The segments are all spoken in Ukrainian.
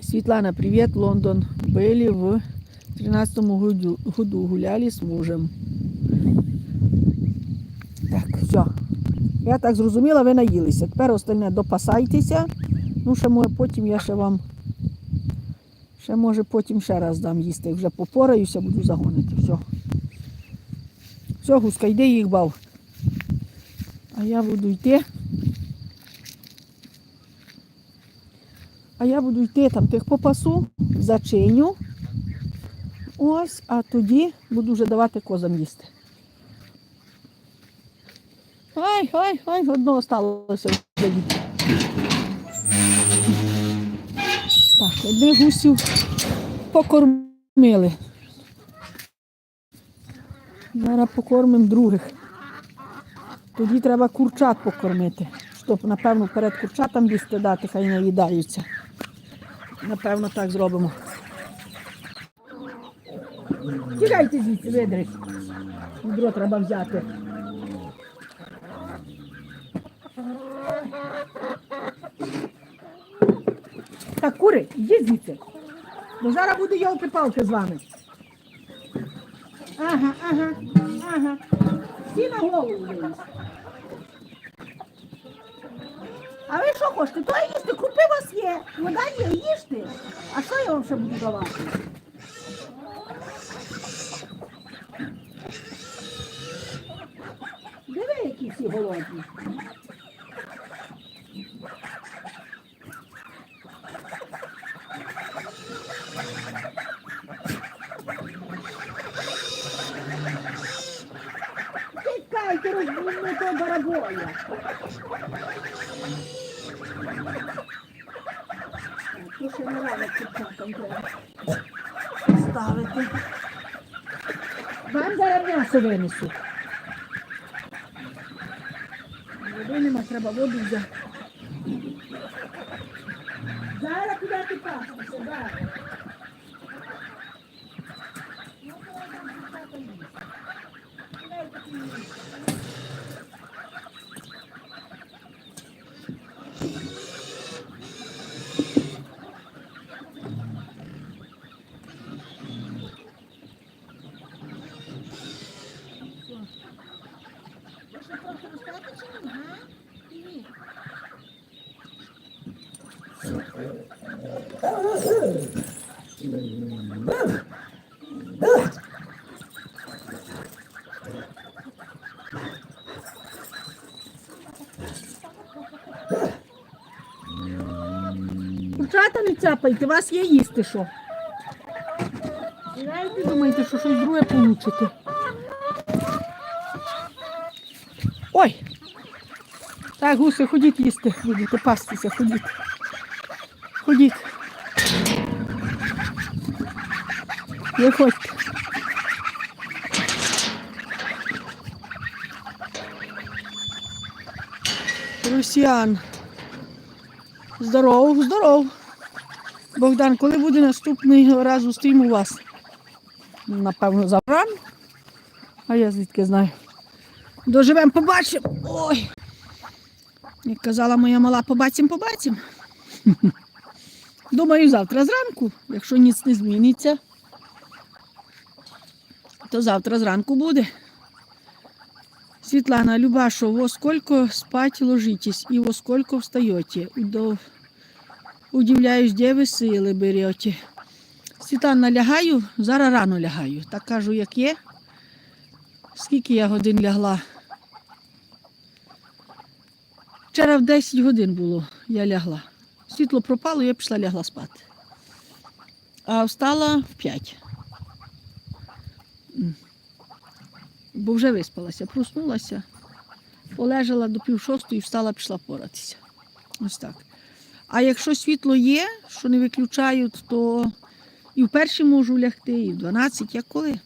Світлана, привіт, Лондон. Были в 13 году, году гуляли з мужем. Так, все. Я так зрозуміла, ви наїлися. Тепер остальне допасайтеся. Ну, ще може, потім я ще вам. Ще може потім ще раз дам їсти. Вже попораюся, буду загонити. Все. Все, гуска, йди їх бав. А я буду йти. А я буду йти там тих попасу, зачиню. Ось, а тоді буду вже давати козам їсти. Ай, ай, ай, одного сталося. Так, одних гусів покормили. Зараз покормимо других. Тоді треба курчат покормити, щоб, напевно, перед курчатам їсти дати, хай наїдаються. Напевно, так зробимо. Тікайте звідси, видрик. Відро треба взяти. Так, кури, йдіть звідси. Бо зараз буде йолки-палки з вами. Ага, ага, ага. Всі на голову. А ви що хочете? То їсти, крупи у вас є, вода є, їжте. А що я вам ще буду давати? Диви, які всі голодні. Тікайте, розбудьте того барабоя. Ну, ще не рано курчатам треба ставити. Вам зараз м'ясо винесу. Води нема, треба воду взяти. Зараз куди ти пастися, зараз. Курчата не цяпайте, у вас є їсти що. Знаєте, думаєте, що щось друге получите. Ой! Так, гуси, ходіть їсти, будете пастися, ходіть. Ходіть. Виходьте. Росіян. Здоров, здоров. Богдан, коли буде наступний раз у вас? Напевно, завтра. А я звідки знаю. Доживемо, побачимо. Ой. Як казала моя мала, побачимо, побачимо. Думаю, завтра зранку, якщо ніц не зміниться, то завтра зранку буде. Світлана, Любашо, во сколько спать ложитесь и во сколько встаете? Удов... Удивляюсь, де ви сили берете. Світлана, лягаю, зараз рано лягаю. Так кажу, як є. Скільки я годин лягла? Вчора в 10 годин було, я лягла. Світло пропало, я пішла лягла спати. А встала в 5. Бо вже виспалася, проснулася, полежала до пів шостої, встала, пішла поратися. Ось так. А якщо світло є, що не виключають, то і в першій можу лягти, і в 12, як коли.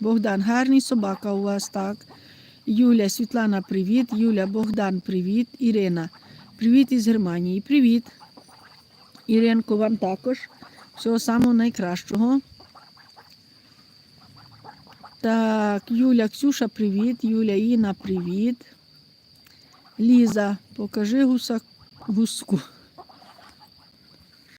Богдан, гарний собака у вас, так. Юля, Світлана, привіт. Юля, Богдан, привіт. Ірина, привіт із Германії. Привіт. Іринко, вам також. Всього самого найкращого. Так, Юля, Ксюша, привіт. Юля, Інна, привіт. Ліза, покажи гуса, гуску.